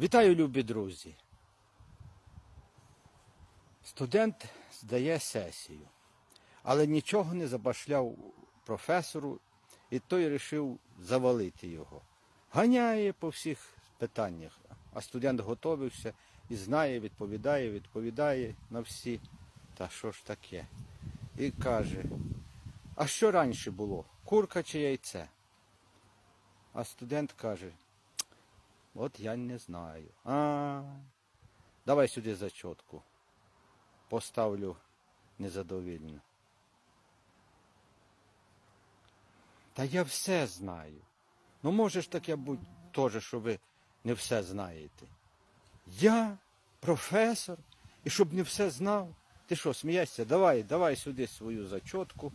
Вітаю, любі друзі. Студент здає сесію, але нічого не забашляв професору, і той вирішив завалити його. Ганяє по всіх питаннях, а студент готовився і знає, відповідає, відповідає на всі. Та що ж таке? І каже, а що раніше було? Курка чи яйце? А студент каже, От я не знаю. А, давай сюди зачотку. Поставлю незадовільно. Та я все знаю. Ну може ж таке бути теж, що ви не все знаєте. Я професор, і щоб не все знав. Ти що, смієшся? Давай, давай сюди свою зачотку.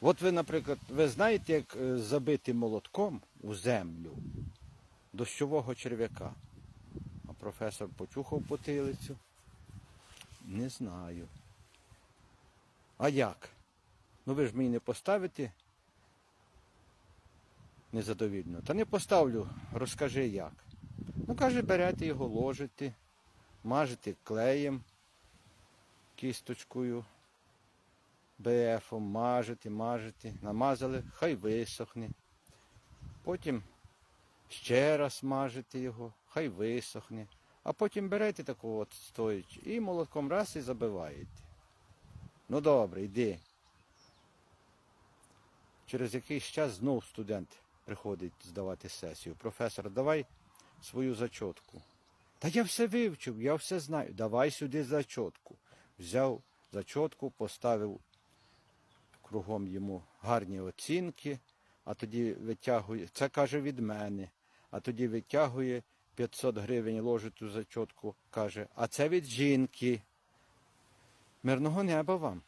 От ви, наприклад, ви знаєте, як е, забити молотком у землю дощового черв'яка. А професор почухав потилицю. Не знаю. А як? Ну ви ж мені не поставите незадовільно. Та не поставлю, розкажи як. Ну, каже, берете його, ложите, мажете клеєм, кісточкою. БФом мажете, мажете, намазали, хай висохне. Потім ще раз мажете його, хай висохне. А потім берете таку от стоячи і молотком раз і забиваєте. Ну добре, йди. Через якийсь час знов студент приходить здавати сесію. Професор, давай свою зачотку. Та я все вивчив, я все знаю. Давай сюди зачотку. Взяв зачотку, поставив кругом йому гарні оцінки, а тоді витягує, це каже від мене, а тоді витягує 500 гривень, ложить у зачотку, каже, а це від жінки. Мирного неба вам.